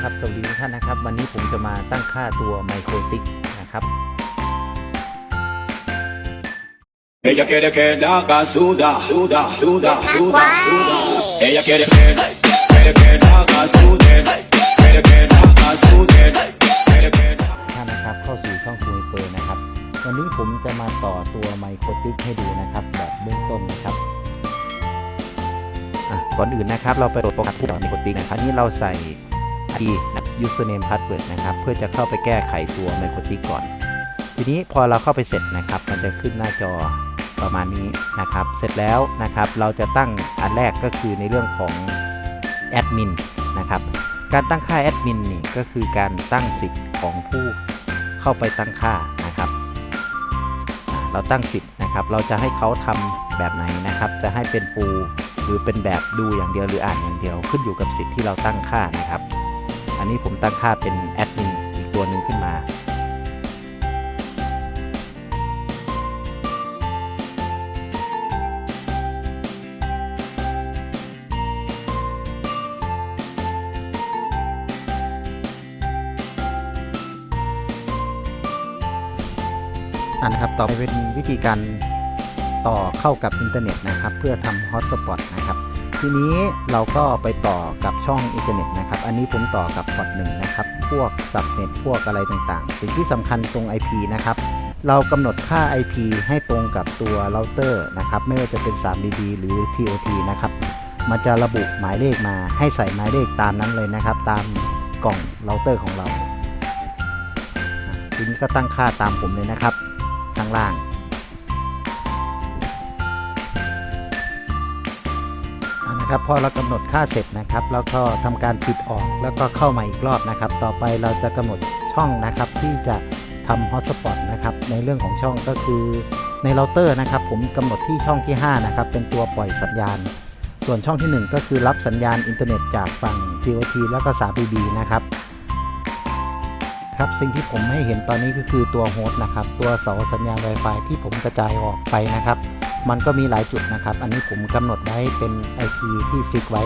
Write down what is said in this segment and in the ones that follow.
นะครับสวัสดีทุกท่านนะครับ วันนี้ผมจะมาตั้งค่าตัวไมโครติกนะครับ Ella quiere que la haga suda, suda, suda, suda, suda. Ella quiere que, quiere que la haga sude, quiere que la haga sude, quiere que la ท่านนะครับเข้าสู่ช่องคุยเปิดนะครับ วันนี้ผมจะมาต่อตัวไมโครติกให้ดูนะครับ แบบเบื้องต้นนะครับก่อนอื่นนะครับ เราไปโหลดโปรแกรมผู้ต่อไมโครติกนะครับนี่เราใส่ ID นะ username password นะครับ เพื่อจะเข้าไปแก้ไขตัวไมโครติกก่อน ทีนี้พอเราเข้าไปเสร็จนะครับ มันจะขึ้นหน้าจอประมาณนี้นะครับ เสร็จแล้วนะครับ เราจะตั้งอันแรกก็คือในเรื่องของแอดมินนะครับ การตั้งค่าแอดมินนี่ก็คือการตั้งสิทธิ์ของผู้เข้าไปตั้งค่านะครับ เราตั้งสิทธิ์นะครับ เราจะให้เขาทำแบบไหนนะครับ จะให้เป็นฟูลหรือเป็นแบบดูอย่างเดียวหรืออ่านอย่างเดียว ขึ้นอยู่กับสิทธิ์ที่เราตั้งค่านะครับ อันนี้ผมตั้งค่าเป็นแอดมินอีกตัวหนึ่งขึ้นมาอันนะครับต่อไปเป็นวิธีการต่อเข้ากับอินเทอร์เน็ตนะครับ เพื่อทำฮอตสปอตนะครับ ทีนี้เราก็ไปต่อกับช่องอินเทอร์เน็ตนะครับ อันนี้ผมต่อกับพอร์ตหนึ่งนะครับ พวกสับเน็ตพวกอะไรต่างๆ สิ่งที่สำคัญตรง IP นะครับ เรากำหนดค่า IP ให้ตรงกับตัวเราเตอร์นะครับ ไม่ว่าจะเป็น 3DB หรือ TOT นะครับ มันจะระบุหมายเลขมาให้ใส่หมายเลขตามนั้นเลยนะครับ ตามกล่องเราเตอร์ของเราทีนี้ก็ตั้งค่าตามผมเลยนะครับข้างล่าง นะครับพอเรากำหนดค่าเสร็จนะครับ แล้วก็ทำการปิดออกแล้วก็เข้ามาอีกรอบนะครับ ต่อไปเราจะกำหนดช่องนะครับที่จะทำฮอตสปอตนะครับในเรื่องของช่องก็คือในเราเตอร์นะครับ ผมกำหนดที่ช่องที่5นะครับเป็นตัวปล่อยสัญญาณ ส่วนช่องที่ 1 ก็คือรับสัญญาณอินเทอร์เน็ตจากฝั่ง TOT แล้วก็ 3BB นะครับครับสิ่งที่ผมให้เห็นตอนนี้ก็คือตัวโฮสต์นะครับ ตัวเสาสัญญาณ Wi-Fi ที่ผมกระจายออกไปนะครับ มันก็มีหลายจุดนะครับ อันนี้ผมกำหนดไว้เป็น IP ที่ฟิกไว้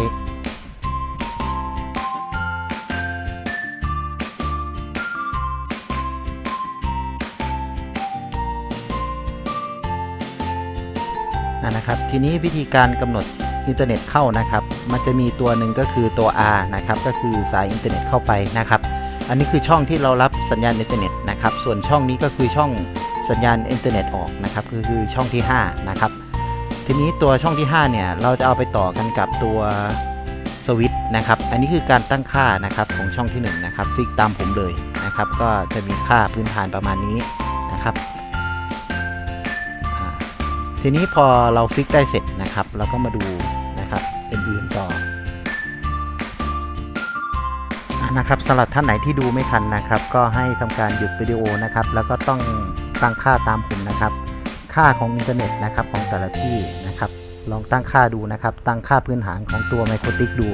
นะครับทีนี้วิธีการกำหนดอินเทอร์เน็ตเข้านะครับ มันจะมีตัวหนึ่งก็คือตัว R นะครับ ก็คือสายอินเทอร์เน็ตเข้าไปนะครับ อันนี้คือช่องที่เรารับสัญญาณอินเทอร์เน็ตนะครับ ส่วนช่องนี้ก็คือช่อง สัญญาณอินเทอร์เน็ตออกนะครับก็คือช่องที่ 5 นะครับ ทีนี้ตัวช่องที่ 5 เนี่ย เราจะเอาไปต่อกันกับตัวสวิตช์นะครับ อันนี้คือการตั้งค่านะครับของช่องที่ 1 นะครับ ฟิกตามผมเลยนะครับ ก็จะมีค่าพื้นฐานประมาณนี้นะครับทีนี้พอเราฟิกได้เสร็จนะครับเราก็มาดูนะครับเป็นอื่นต่อนะครับสำหรับท่านไหนที่ดูไม่ทันนะครับ ก็ให้ทำการหยุดวิดีโอนะครับ แล้วก็ต้อง ตั้งค่าตามผมนะครับ ค่าของอินเทอร์เน็ตนะครับของแต่ละที่นะครับ ลองตั้งค่าดูนะครับ ตั้งค่าพื้นฐานของตัวไมโครติกดู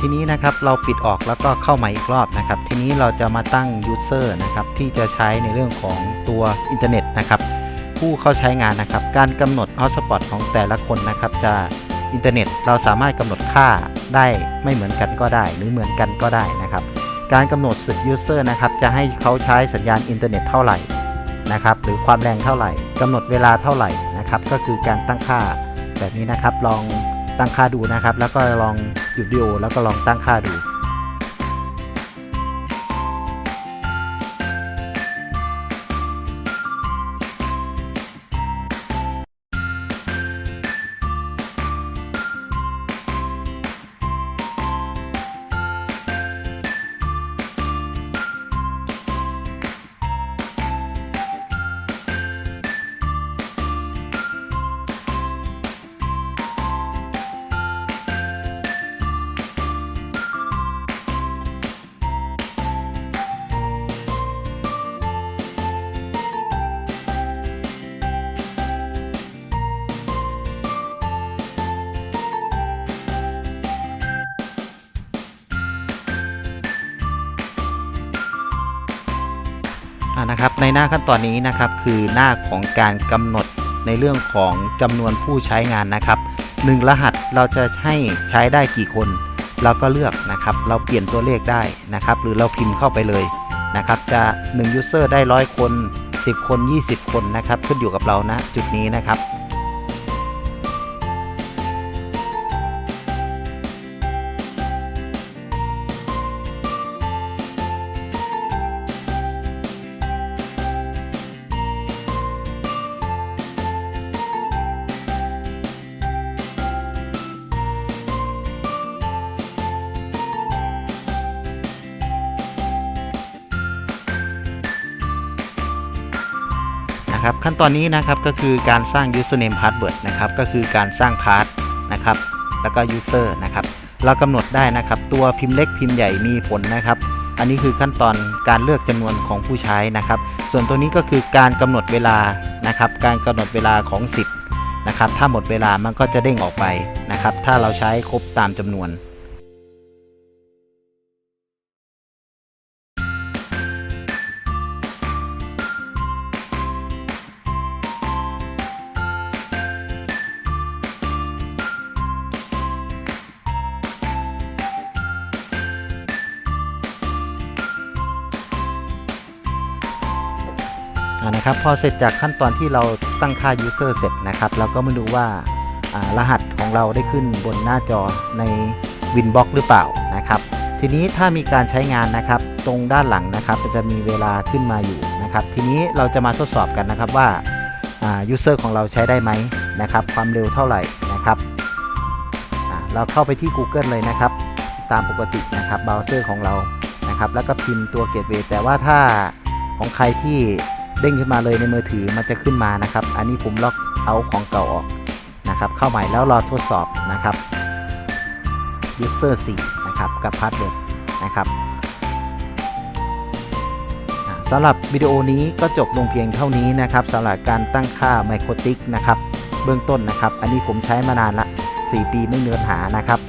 ทีนี้นะครับเราปิดออกแล้วก็เข้ามาอีกรอบนะครับ ทีนี้เราจะมาตั้ง user นะครับที่จะใช้ในเรื่องของตัวอินเทอร์เน็ตนะครับผู้เข้าใช้งานนะครับ การกำหนด hotspot ของแต่ละคนนะครับจะอินเทอร์เน็ตเราสามารถกำหนดค่าได้ไม่เหมือนกันก็ได้ หรือเหมือนกันก็ได้นะครับ การกำหนดสิทธิ์ user นะครับจะให้เขาใช้สัญญาณอินเทอร์เน็ตเท่าไหร่นะครับหรือความแรงเท่าไหร่กำหนดเวลาเท่าไหร่นะครับก็คือการตั้งค่าแบบนี้นะครับลองตั้งค่าดูนะครับ แล้วก็ลอง หยุดวิดีโอแล้วก็ลองตั้งค่าดู นะครับในหน้าขั้นตอนนี้นะครับคือหน้าของการกำหนดในเรื่องของจำนวนผู้ใช้งานนะครับหนึ่งรหัสเราจะให้ใช้ได้กี่คน เราก็เลือกนะครับ เราเปลี่ยนตัวเลขได้นะครับ หรือเราพิมพ์เข้าไปเลยนะครับ จะ1 user ได้ร้อยคน 10 คน 20 คนนะครับ ขึ้นอยู่กับเรานะจุดนี้นะครับ นะครับขั้นตอนนี้นะครับก็คือการสร้าง username password นะครับก็คือการสร้างพาสนะครับแล้วก็ user นะครับเรากำหนดได้นะครับ ตัวพิมพ์เล็กพิมพ์ใหญ่มีผลนะครับ อันนี้คือขั้นตอนการเลือกจำนวนของผู้ใช้นะครับ ส่วนตัวนี้ก็คือการกำหนดเวลานะครับ การกำหนดเวลาของสิทธิ์นะครับถ้าหมดเวลามันก็จะเด้งออกไปนะครับ ถ้าเราใช้ครบตามจำนวน นะครับพอเสร็จจากขั้นตอนที่เราตั้งค่า user เสร็จนะครับเราก็มาดูว่ารหัสของเราได้ขึ้นบนหน้าจอใน Winbox หรือเปล่านะครับทีนี้ถ้ามีการใช้งานนะครับตรงด้านหลังนะครับจะมีเวลาขึ้นมาอยู่นะครับทีนี้เราจะมาทดสอบกันนะครับว่า user ของเราใช้ได้ไหมนะครับความเร็วเท่าไหร่นะครับเราเข้าไปที่ Google เลยนะครับ ตามปกตินะครับเบราว์เซอร์ของเรานะครับแล้วก็พิมพ์ตัว Gateway แต่ว่าถ้าของใครที่ เด้งขึ้นมาเลยในมือถือมันจะขึ้นมานะครับ อันนี้ผมล็อกเอาของเก่าออกนะครับ เข้าใหม่แล้วรอทดสอบนะครับ user 4นะครับกับ password นะครับสำหรับวิดีโอนี้ก็จบลงเพียงเท่านี้นะครับสำหรับการตั้งค่าไมโครติกนะครับเบื้องต้นนะครับ อันนี้ผมใช้มานานละ 4 ปีไม่มีปัญหานะครับ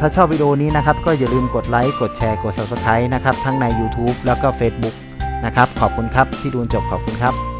ถ้าชอบวิดีโอนี้นะครับ ก็อย่าลืมกดไลค์ กดแชร์ กด Subscribe นะครับ ทั้งใน YouTube แล้วก็ Facebook นะครับ ขอบคุณครับที่ดูจนจบขอบคุณครับ